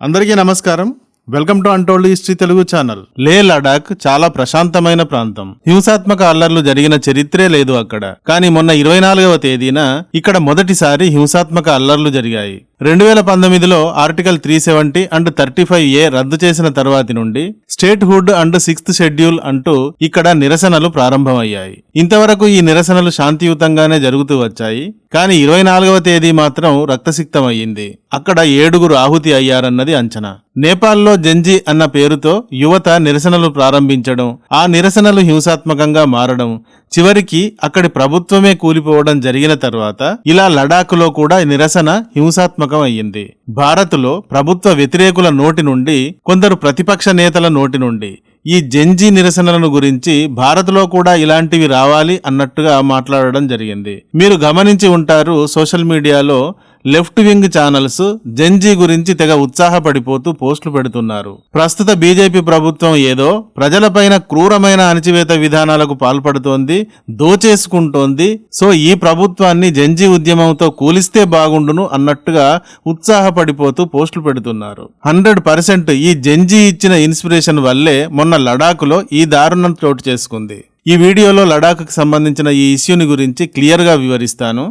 అందరికీ నమస్కారం. Welcome to untold history Telugu channel. Leh Ladakh చాలా ప్రశాంతమైన ప్రాంతం. హింసాత్మక అల్లర్లు జరిగిన చరిత్రే లేదు అక్కడ. కానీ మొన్న ఇరవై నాలుగవ తేదీన ఇక్కడ మొదటిసారి హింసాత్మక అల్లర్లు జరిగాయి. రెండు వేల పంతొమ్మిదిలో article three seventy and thirty five A రద్దు చేసిన తర్వాతి నుండి statehood and sixth schedule అంటూ ఇక్కడ నిరసనలు ప్రారంభమయ్యాయి. ఇంతవరకు ఈ నిరసనలు శాంతియుతంగానే జరుగుతూ వచ్చాయి. కానీ ఇరవై నాలుగవ తేదీ మాత్రం రక్తసిక్తమయ్యింది. అక్కడ ఏడుగురు ఆహుతి అయ్యారన్నది అంచనా. నేపాల్లో జంజీ అన్న పేరుతో యువత నిరసనలు ప్రారంభించడం ఆ నిరసనలు హింసాత్మకంగా మారడం చివరికి అక్కడి ప్రభుత్వమే కూలిపోవడం జరిగిన తర్వాత ఇలా లడాఖ్లో కూడా నిరసన హింసాత్మకం అయ్యింది భారత్లో ప్రభుత్వ వ్యతిరేకుల నోటి నుండి కొందరు ప్రతిపక్ష నేతల నోటి నుండి ఈ జంజీ నిరసనలను గురించి భారత్లో కూడా ఇలాంటివి రావాలి అన్నట్టుగా మాట్లాడడం జరిగింది. మీరు గమనించి ఉంటారు సోషల్ మీడియాలో లెఫ్ట్ వింగ్ ఛానల్స్ జంజీ గురించి తెగ ఉత్సాహపడిపోతూ పోస్టులు పెడుతున్నారు. ప్రస్తుత బీజేపీ ప్రభుత్వం ఏదో ప్రజలపైన క్రూరమైన అణచివేత విధానాలకు పాల్పడుతోంది దోచేసుకుంటోంది. సో ఈ ప్రభుత్వాన్ని జంజీ ఉద్యమంతో కూలిస్తే బాగుండును అన్నట్టుగా ఉత్సాహపడిపోతూ పోస్టులు పెడుతున్నారు. హండ్రెడ్ పర్సెంట్ ఈ జంజీ ఇచ్చిన ఇన్స్పిరేషన్ వల్లే మొన్న లడాఖ్లో ఈ దారుణం చోటు చేసుకుంది. ఈ వీడియోలో లడాఖ్కి సంబంధించిన ఈ ఇష్యూని గురించి క్లియర్గా వివరిస్తాను.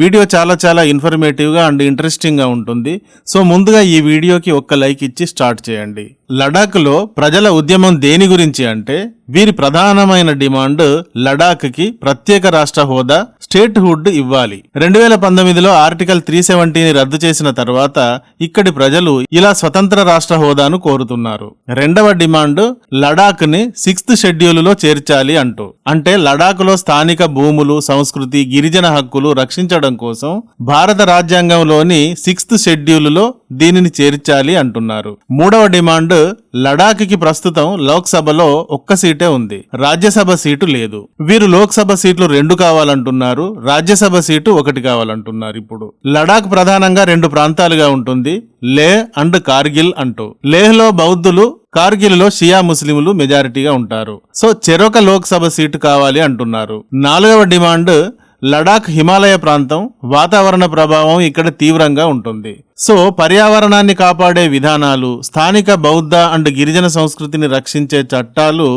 వీడియో చాలా చాలా ఇన్ఫర్మేటివ్గా అండ్ ఇంట్రెస్టింగ్గా ఉంటుంది. సో ముందుగా ఈ వీడియోకి ఒక్క లైక్ ఇచ్చి స్టార్ట్ చేయండి. లడాఖ్లో ప్రజల ఉద్యమం దేని గురించి అంటే వీరి ప్రధానమైన డిమాండ్ లడాఖ్కి ప్రత్యేక రాష్ట్ర హోదా స్టేట్ హుడ్ ఇవ్వాలి. రెండు వేల పంతొమ్మిదిలో ఆర్టికల్ త్రీ సెవెంటీని రద్దు చేసిన తర్వాత ఇక్కడి ప్రజలు ఇలా స్వతంత్ర రాష్ట్ర హోదాను కోరుతున్నారు. రెండవ డిమాండ్ లడాక్ని సిక్స్త్ షెడ్యూలులో చేర్చాలి అంటూ. అంటే లడాఖ్లో స్థానిక భూములు సంస్కృతి గిరిజన హక్కులు రక్షించడం కోసం భారత రాజ్యాంగంలోని సిక్స్త్ షెడ్యూలులో దీనిని చేర్చాలి అంటున్నారు. మూడవ డిమాండ్ లడాక్కి ప్రస్తుతం లోక్సభలో ఒక్క సీటే ఉంది. రాజ్యసభ సీటు లేదు. వీరు లోక్సభ సీట్లు రెండు కావాలంటున్నారు. రాజ్యసభ సీటు ఒకటి కావాలంటున్నారు ఇప్పుడు. లడాక్ ప్రధానంగా రెండు ప్రాంతాలుగా ఉంటుంది. లే అండ్ కార్గిల్ అంటూ. లేహ్లో బౌద్ధులు కార్గిల్లో షియా ముస్లింలు మెజారిటీగా ఉంటారు. సో చెరొక లోక్సభ సీటు కావాలి అంటున్నారు. నాలుగవ డిమాండ్ లడాక్ హిమాలయ ప్రాంతం వాతావరణ ప్రభావం ఇక్కడ తీవ్రంగా ఉంటుంది. సో పర్యావరణాన్ని కాపాడే విధానాలు స్థానిక బౌద్ధ అండ్ గిరిజన సంస్కృతిని రక్షించే చట్టాలు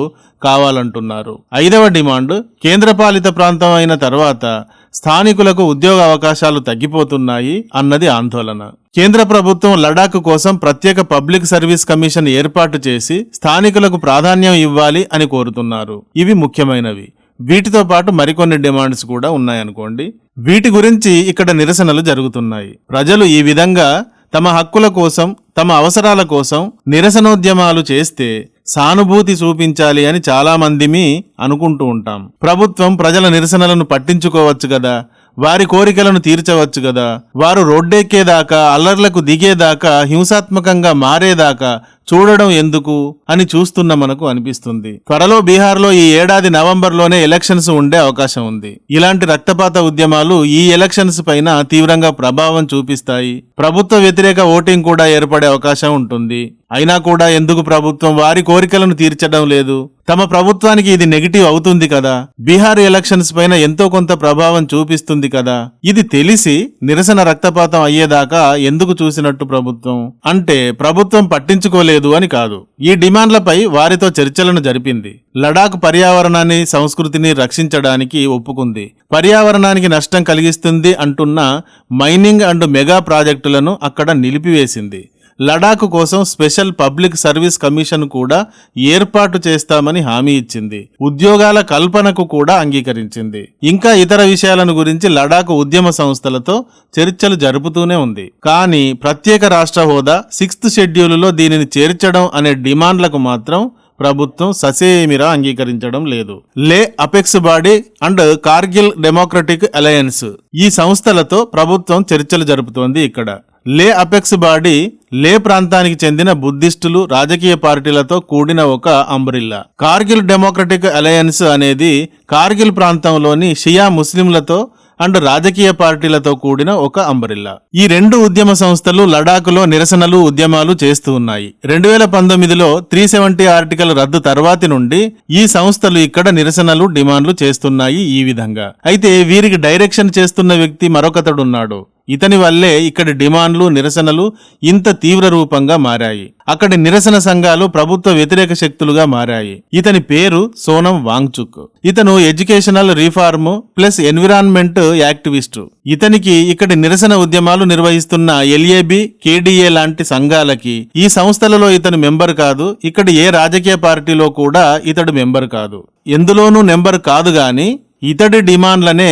కావాలంటున్నారు. ఐదవ డిమాండ్ కేంద్రపాలిత ప్రాంతం అయిన తర్వాత స్థానికులకు ఉద్యోగ అవకాశాలు తగ్గిపోతున్నాయి అన్నది ఆందోళన. కేంద్ర ప్రభుత్వం లడాక్ కోసం ప్రత్యేక పబ్లిక్ సర్వీస్ కమిషన్ ఏర్పాటు చేసి స్థానికులకు ప్రాధాన్యం ఇవ్వాలి అని కోరుతున్నారు. ఇవి ముఖ్యమైనవి. వీటితో పాటు మరికొన్ని డిమాండ్స్ కూడా ఉన్నాయనుకోండి. వీటి గురించి ఇక్కడ నిరసనలు జరుగుతున్నాయి. ప్రజలు ఈ విధంగా తమ హక్కుల కోసం తమ అవసరాల కోసం నిరసనోద్యమాలు చేస్తే సానుభూతి చూపించాలి అని చాలామందిమి అనుకుంటూ ఉంటాం. ప్రభుత్వం ప్రజల నిరసనలను పట్టించుకోవచ్చు కదా. వారి కోరికలను తీర్చవచ్చు కదా. వారు రోడ్డెక్కేదాకా అల్లర్లకు దిగేదాకా హింసాత్మకంగా మారేదాకా చూడడం ఎందుకు అని చూస్తున్న మనకు అనిపిస్తుంది. త్వరలో బీహార్లో ఈ ఏడాది నవంబర్లోనే ఎలక్షన్స్ ఉండే అవకాశం ఉంది. ఇలాంటి రక్తపాత ఉద్యమాలు ఈ ఎలక్షన్స్ పైన తీవ్రంగా ప్రభావం చూపిస్తాయి. ప్రభుత్వ వ్యతిరేక ఓటింగ్ కూడా ఏర్పడే అవకాశం ఉంటుంది. అయినా కూడా ఎందుకు ప్రభుత్వం వారి కోరికలను తీర్చడం లేదు? తమ ప్రభుత్వానికి ఇది నెగిటివ్ అవుతుంది కదా? బీహార్ ఎలక్షన్స్ పైన ఎంతో కొంత ప్రభావం చూపిస్తుంది కదా? ఇది తెలిసి నిరసన రక్తపాతం అయ్యేదాకా ఎందుకు చూసినట్టు ప్రభుత్వం? అంటే ప్రభుత్వం పట్టించుకోలేదు అని కాదు. ఈ డిమాండ్లపై వారితో చర్చలను జరిపింది. లడాక్ పర్యావరణాన్ని సంస్కృతిని రక్షించడానికి ఒప్పుకుంది. పర్యావరణానికి నష్టం కలిగిస్తుంది అంటున్న మైనింగ్ అండ్ మెగా ప్రాజెక్టులను అక్కడ నిలిపివేసింది. లడాక్ కోసం స్పెషల్ పబ్లిక్ సర్వీస్ కమిషన్ కూడా ఏర్పాటు చేస్తామని హామీ ఇచ్చింది. ఉద్యోగాల కల్పనకు కూడా అంగీకరించింది. ఇంకా ఇతర విషయాలను గురించి లడాక్ ఉద్యమ సంస్థలతో చర్చలు జరుపుతూనే ఉంది. కానీ ప్రత్యేక రాష్ట్ర హోదా సిక్స్త్ షెడ్యూలులో దీనిని చేర్చడం అనే డిమాండ్లకు మాత్రం ప్రభుత్వం ససేమిరా అంగీకరించడం లేదు. Leh apex body and Kargil democratic alliance ఈ సంస్థలతో ప్రభుత్వం చర్చలు జరుపుతోంది ఇక్కడ. లే అపెక్స్ బాడీ లే ప్రాంతానికి చెందిన బుద్ధిస్టులు రాజకీయ పార్టీలతో కూడిన ఒక అంబ్రిల్లా. కార్గిల్ డెమోక్రటిక్ అలయన్స్ అనేది కార్గిల్ ప్రాంతంలోని షియా ముస్లింలతో అండ్ రాజకీయ పార్టీలతో కూడిన ఒక అంబరిల్లా. ఈ రెండు ఉద్యమ సంస్థలు లడాఖ్లో నిరసనలు ఉద్యమాలు చేస్తూ ఉన్నాయి. రెండు వేల పంతొమ్మిదిలో త్రీ సెవెంటీ ఆర్టికల్ రద్దు తర్వాతి నుండి ఈ సంస్థలు ఇక్కడ నిరసనలు డిమాండ్లు చేస్తున్నాయి ఈ విధంగా. అయితే వీరికి డైరెక్షన్ చేస్తున్న వ్యక్తి మరొకతడున్నాడు. ఇతని వల్లే ఇక్కడి డిమాండ్లు నిరసనలు ఇంత తీవ్ర రూపంగా మారాయి. అక్కడి నిరసన సంఘాలు ప్రభుత్వ వ్యతిరేక శక్తులుగా మారాయి. ఇతని పేరు సోనం వాంగ్చుక్. ఇతను educational reform plus environment activist. ఇతనికి ఇక్కడి నిరసన ఉద్యమాలు నిర్వహిస్తున్న ఎల్ఏబి కేడిఏ లాంటి సంఘాలకి ఈ సంస్థలలో ఇతను మెంబర్ కాదు. ఇక్కడ ఏ రాజకీయ పార్టీలో కూడా ఇతడు మెంబర్ కాదు. ఎందులోనూ నెంబర్ కాదు గాని ఇతడి డిమాండ్లనే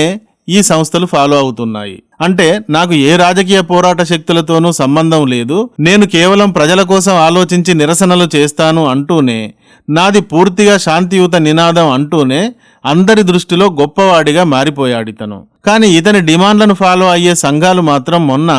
ఈ సంస్థలు ఫాలో అవుతున్నాయి. అంటే నాకు ఏ రాజకీయ పోరాట శక్తులతోనూ సంబంధం లేదు నేను కేవలం ప్రజల కోసం ఆలోచించి నిరసనలు చేస్తాను అంటూనే నాది పూర్తిగా శాంతియుత నినాదం అంటూనే అందరి దృష్టిలో గొప్పవాడిగా మారిపోయాడు ఇతను కానీ ఇతని డిమాండ్లను ఫాలో అయ్యే సంఘాలు మాత్రం మొన్న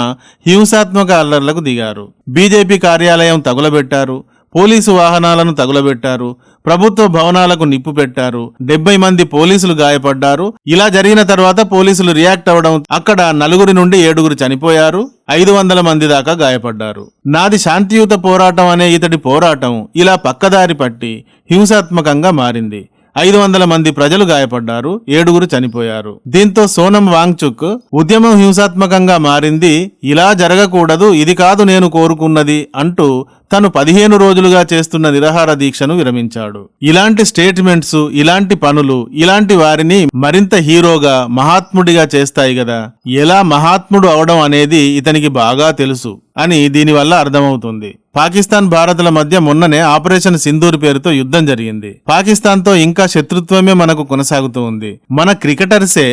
హింసాత్మక అల్లర్లకు దిగారు. బీజేపీ కార్యాలయం తగులబెట్టారు. పోలీసు వాహనాలను తగులబెట్టారు. ప్రభుత్వ భవనాలకు నిప్పు పెట్టారు. డెబ్బై మంది పోలీసులు గాయపడ్డారు. ఇలా జరిగిన తర్వాత పోలీసులు రియాక్ట్ అవ్వడం అక్కడ నలుగురి నుండి ఏడుగురు చనిపోయారు. ఐదు వందల మంది దాకా గాయపడ్డారు. నాది శాంతియుత పోరాటం అనే ఇతడి పోరాటం ఇలా పక్కదారి పట్టి హింసాత్మకంగా మారింది. ఐదు వందల మంది ప్రజలు గాయపడ్డారు. ఏడుగురు చనిపోయారు. దీంతో సోనం వాంగ్చుక్ ఉద్యమం హింసాత్మకంగా మారింది. ఇలా జరగకూడదు ఇది కాదు నేను కోరుకున్నది అంటూ తను పదిహేను రోజులుగా చేస్తున్న నిరాహార దీక్షను విరమించాడు. ఇలాంటి స్టేట్మెంట్స్ ఇలాంటి పనులు ఇలాంటి వారిని మరింత హీరోగా మహాత్ముడిగా చేస్తాయి కదా ఎలా మహాత్ముడు అవడం అనేది ఇతనికి బాగా తెలుసు అని దీనివల్ల అర్థమవుతుంది. పాకిస్తాన్ భారత్ల మధ్య మొన్ననే ఆపరేషన్ సింధూర్ పేరుతో యుద్ధం జరిగింది. పాకిస్తాన్తో ఇంకా శత్రుత్వమే మనకు కొనసాగుతూ ఉంది. మన క్రికెటర్సే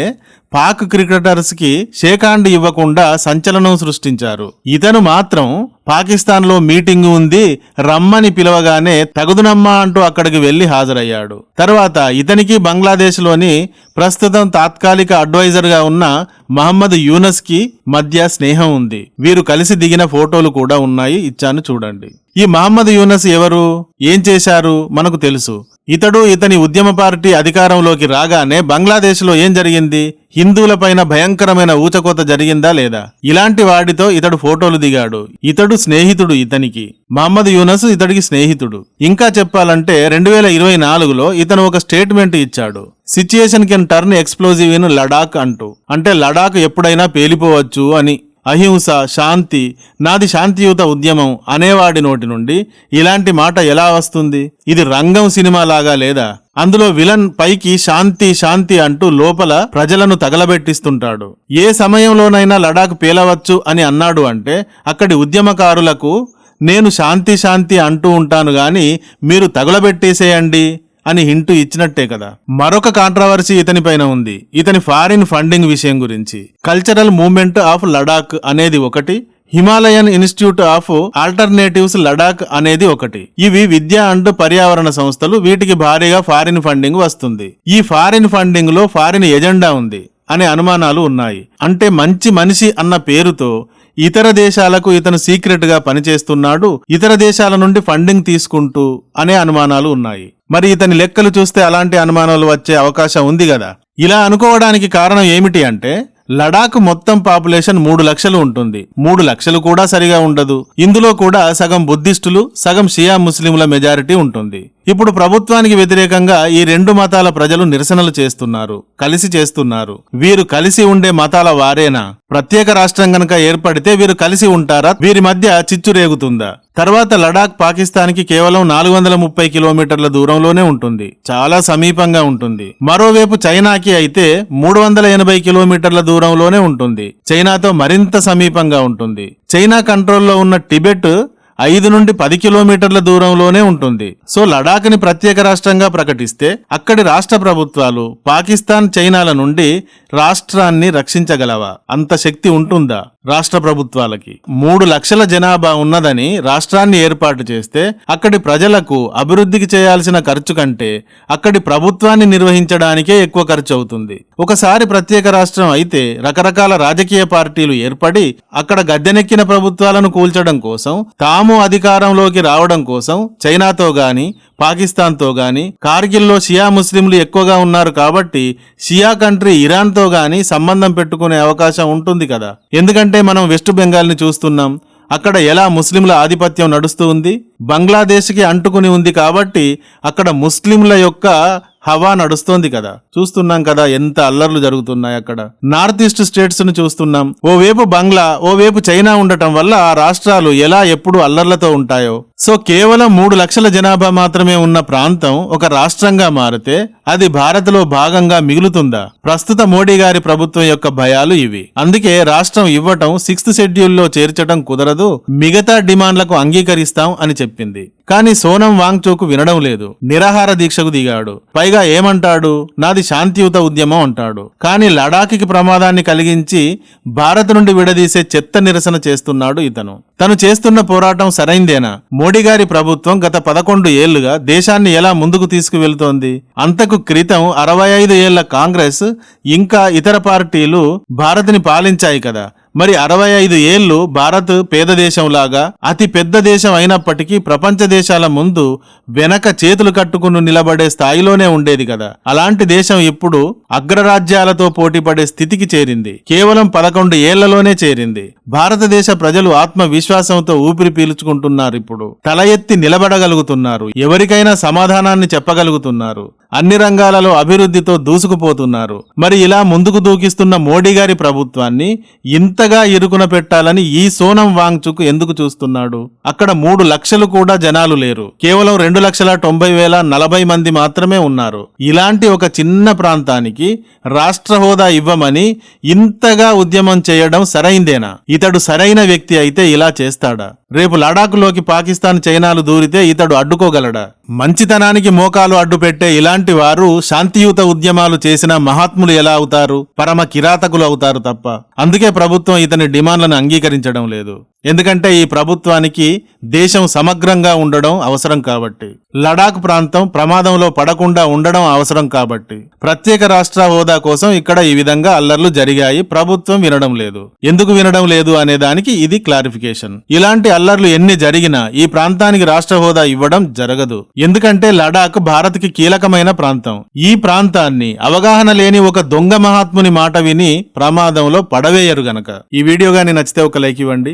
పాక్ క్రికెటర్స్కి షేకాండ్ ఇవ్వకుండా సంచలనం సృష్టించారు. ఇతను మాత్రం పాకిస్తాన్లో మీటింగ్ ఉంది రమ్మని పిలవగానే తగుదునమ్మా అంటూ అక్కడికి వెళ్ళి హాజరయ్యాడు. తర్వాత ఇతనికి బంగ్లాదేశ్లోని ప్రస్తుతం తాత్కాలిక అడ్వైజర్గా ఉన్న మహమ్మద్ యూనస్కి మధ్య స్నేహం ఉంది. వీరు కలిసి దిగిన ఫోటోలు కూడా ఉన్నాయి ఇచ్చాను చూడండి. ఈ మహమ్మద్ యూనస్ ఎవరు? ఏం చేశారు? మనకు తెలుసు. ఇతడు ఇతని ఉద్యమ పార్టీ అధికారంలోకి రాగానే బంగ్లాదేశ్లో ఏం జరిగింది? హిందువులపైన భయంకరమైన ఊచకోత జరిగిందా లేదా? ఇలాంటి వాడితో ఇతడు ఫోటోలు దిగాడు. ఇతడు స్నేహితుడు ఇతనికి. మహమ్మద్ యూనస్ ఇతడికి స్నేహితుడు. ఇంకా చెప్పాలంటే రెండు వేల ఇరవై నాలుగులో ఇతను ఒక స్టేట్మెంట్ ఇచ్చాడు. Situation can turn explosive in Ladakh అంటూ. అంటే లడాక్ ఎప్పుడైనా పేలిపోవచ్చు అని. అహింస శాంతి నాది శాంతియుత ఉద్యమం అనేవాడి నోటి నుండి ఇలాంటి మాట ఎలా వస్తుంది? ఇది రంగం సినిమా లాగా లేదా? అందులో విలన్ పైకి శాంతి శాంతి అంటూ లోపల ప్రజలను తగలబెట్టిస్తుంటాడు. ఏ సమయంలోనైనా లడాక్ పేలవచ్చు అని అన్నాడు అంటే అక్కడి ఉద్యమకారులకు నేను శాంతి శాంతి అంటూ ఉంటాను గాని మీరు తగులబెట్టేసేయండి. అని హింటు ఇచ్చినట్టే కదా. మరొక కాంట్రవర్సీ ఇతని పైన ఉంది. ఇతని ఫారిన్ ఫండింగ్ విషయం గురించి. కల్చరల్ మూవ్మెంట్ ఆఫ్ లడాక్ అనేది ఒకటి Himalayan institute of alternatives Ladakh అనేది ఒకటి. ఇవి విద్య అండ్ పర్యావరణ సంస్థలు వీటికి భారీగా ఫారిన్ ఫండింగ్ వస్తుంది. ఈ ఫారిన్ ఫండింగ్లో ఫారిన్ ఎజెండా ఉంది అనే అనుమానాలు ఉన్నాయి. అంటే మంచి మనిషి అన్న పేరుతో ఇతర దేశాలకు ఇతను సీక్రెట్గా పనిచేస్తున్నాడు ఇతర దేశాల నుండి ఫండింగ్ తీసుకుంటూ అనే అనుమానాలు ఉన్నాయి. మరి ఇతని లెక్కలు చూస్తే అలాంటి అనుమానాలు వచ్చే అవకాశం ఉంది కదా? ఇలా అనుకోవడానికి కారణం ఏమిటి అంటే లడాక్ మొత్తం పాపులేషన్ మూడు లక్షలు ఉంటుంది. మూడు లక్షలు కూడా సరిగా ఉండదు. ఇందులో కూడా సగం బుద్ధిస్టులు సగం షియా ముస్లింల మెజారిటీ ఉంటుంది. ఇప్పుడు ప్రభుత్వానికి వ్యతిరేకంగా ఈ రెండు మతాల ప్రజలు నిరసనలు చేస్తున్నారు కలిసి చేస్తున్నారు. వీరు కలిసి ఉండే మతాల వారేనా? ప్రత్యేక రాష్ట్రం గనక ఏర్పడితే వీరు కలిసి ఉంటారా? వీరి మధ్య చిచ్చు రేగుతుందా? తర్వాత లడాక్ పాకిస్తాన్కి కేవలం నాలుగు వందల ముప్పై కిలోమీటర్ల దూరంలోనే ఉంటుంది. చాలా సమీపంగా ఉంటుంది. మరోవైపు చైనాకి అయితే మూడు వందల ఎనభై కిలోమీటర్ల దూరంలోనే ఉంటుంది. చైనాతో మరింత సమీపంగా ఉంటుంది. చైనా కంట్రోల్లో ఉన్న టిబెట్ ఐదు నుండి పది కిలోమీటర్ల దూరంలోనే ఉంటుంది. సో లడాక్ని ప్రత్యేక రాష్ట్రంగా ప్రకటిస్తే అక్కడి రాష్ట్ర ప్రభుత్వాలు పాకిస్తాన్ చైనాల నుండి రాష్ట్రాన్ని రక్షించగలవా? అంత శక్తి ఉంటుందా రాష్ట్ర ప్రభుత్వాలకి? మూడు లక్షల జనాభా ఉన్నదని రాష్ట్రాన్ని ఏర్పాటు చేస్తే అక్కడి ప్రజలకు అభివృద్ధికి చేయాల్సిన ఖర్చు కంటే అక్కడి ప్రభుత్వాన్ని నిర్వహించడానికే ఎక్కువ ఖర్చు అవుతుంది. ఒకసారి ప్రత్యేక రాష్ట్రం అయితే రకరకాల రాజకీయ పార్టీలు ఏర్పడి అక్కడ గద్దెనెక్కిన ప్రభుత్వాలను కూల్చడం కోసం తాము అధికారంలోకి రావడం కోసం చైనాతో గాని పాకిస్తాన్తో గాని కార్గిల్లో షియా ముస్లింలు ఎక్కువగా ఉన్నారు కాబట్టి షియా కంట్రీ ఇరాన్తో గాని సంబంధం పెట్టుకునే అవకాశం ఉంటుంది కదా. ఎందుకంటే మనం వెస్ట్ బెంగాల్ని చూస్తున్నాం. అక్కడ ఎలా ముస్లింల ఆధిపత్యం నడుస్తూ ఉంది? బంగ్లాదేశ్కి అంటుకుని ఉంది కాబట్టి అక్కడ ముస్లింల యొక్క హవా నడుస్తోంది కదా. చూస్తున్నాం కదా ఎంత అల్లర్లు జరుగుతున్నాయి అక్కడ. నార్త్ ఈస్ట్ స్టేట్స్ను చూస్తున్నాం. ఓవేపు బంగ్లా ఓవేపు చైనా ఉండటం వల్ల ఆ రాష్ట్రాలు ఎలా ఎప్పుడు అల్లర్లతో ఉంటాయో. సో కేవలం మూడు లక్షల జనాభా మాత్రమే ఉన్న ప్రాంతం ఒక రాష్ట్రంగా మారితే అది భారత్లో భాగంగా మిగులుతుందా? ప్రస్తుత మోడీ గారి ప్రభుత్వం యొక్క భయాలు ఇవి. అందుకే రాష్ట్రం ఇవ్వటం సిక్స్త్ షెడ్యూల్లో చేర్చడం కుదరదు. మిగతా డిమాండ్లకు అంగీకరిస్తాం అని చెప్పింది. కానీ సోనం వాంగ్చోకు వినడం లేదు. నిరాహార దీక్షకు దిగాడు. పైగా ఏమంటాడు? నాది శాంతియుత ఉద్యమం అంటాడు. కానీ లడాఖ్కి ప్రమాదాన్ని కలిగించి భారత్ నుండి విడదీసే చెత్త నిరసన చేస్తున్నాడు ఇతను. తను చేస్తున్న పోరాటం సరైందేనా? మోడీ గారి ప్రభుత్వం గత పదకొండు ఏళ్ళుగా దేశాన్ని ఎలా ముందుకు తీసుకువెళ్తోంది? అంతకు క్రితం అరవై ఐదు ఏళ్ళ కాంగ్రెస్ ఇంకా ఇతర పార్టీలు భారత్ని పాలించాయి కదా. మరి అరవై ఐదు ఏళ్ళు భారత్ పేద దేశంలాగా అతి పెద్ద దేశం అయినప్పటికీ ప్రపంచ దేశాల ముందు వెనక చేతులు కట్టుకుని నిలబడే స్థాయిలోనే ఉండేది కదా. అలాంటి దేశం ఇప్పుడు అగ్రరాజ్యాలతో పోటీపడే స్థితికి చేరింది. కేవలం పదకొండు ఏళ్ళలోనే చేరింది. భారతదేశ ప్రజలు ఆత్మవిశ్వాసంతో ఊపిరి పీల్చుకుంటున్నారు ఇప్పుడు. తల ఎత్తి నిలబడగలుగుతున్నారు. ఎవరికైనా సమాధానాన్ని చెప్పగలుగుతున్నారు. అన్ని రంగాలలో అభివృద్ధితో దూసుకుపోతున్నారు. మరి ఇలా ముందుకు దూకిస్తున్న మోడీ గారి ప్రభుత్వాన్ని ఇంత ఇంతగా ఇరుకున పెట్టాలని ఈ సోనం వాంగ్చుకు ఎందుకు చూస్తున్నాడు? అక్కడ మూడు లక్షలు కూడా జనాలు లేరు. కేవలం రెండు లక్షల తొంభై వేల నలభై మంది మాత్రమే ఉన్నారు. ఇలాంటి ఒక చిన్న ప్రాంతానికి రాష్ట్ర హోదా ఇవ్వమని ఇంతగా ఉద్యమం చేయడం సరైందేనా? ఇతడు సరైన వ్యక్తి అయితే ఇలా చేస్తాడా? రేపు లడాఖ్లోకి పాకిస్తాన్ చైనాలు దూరితే ఇతడు అడ్డుకోగలడా? మంచితనానికి మోకాలు అడ్డుపెట్టే ఇలాంటి వారు శాంతియుత ఉద్యమాలు చేసిన మహాత్ములు ఎలా అవుతారు? పరమ కిరాతకులు అవుతారు తప్ప. అందుకే ప్రభుత్వం ఇతని డిమాండ్లను అంగీకరించడం లేదు. ఎందుకంటే ఈ ప్రభుత్వానికి దేశం సమగ్రంగా ఉండడం అవసరం కాబట్టి. లడాక్ ప్రాంతం ప్రమాదంలో పడకుండా ఉండడం అవసరం కాబట్టి. ప్రత్యేక రాష్ట్ర హోదా కోసం ఇక్కడ ఈ విధంగా అల్లర్లు జరిగాయి. ప్రభుత్వం వినడం లేదు. ఎందుకు వినడం లేదు అనే దానికి ఇది క్లారిఫికేషన్. ఇలాంటి అల్లర్లు ఎన్ని జరిగినా ఈ ప్రాంతానికి రాష్ట్ర హోదా ఇవ్వడం జరగదు. ఎందుకంటే లడాక్ భారత్కి కీలకమైన ప్రాంతం. ఈ ప్రాంతాన్ని అవగాహన లేని ఒక దొంగ మహాత్ముని మాట విని ప్రమాదంలో పడవేయరు గనక. ఈ వీడియో గాని నచ్చితే ఒక లైక్ ఇవ్వండి.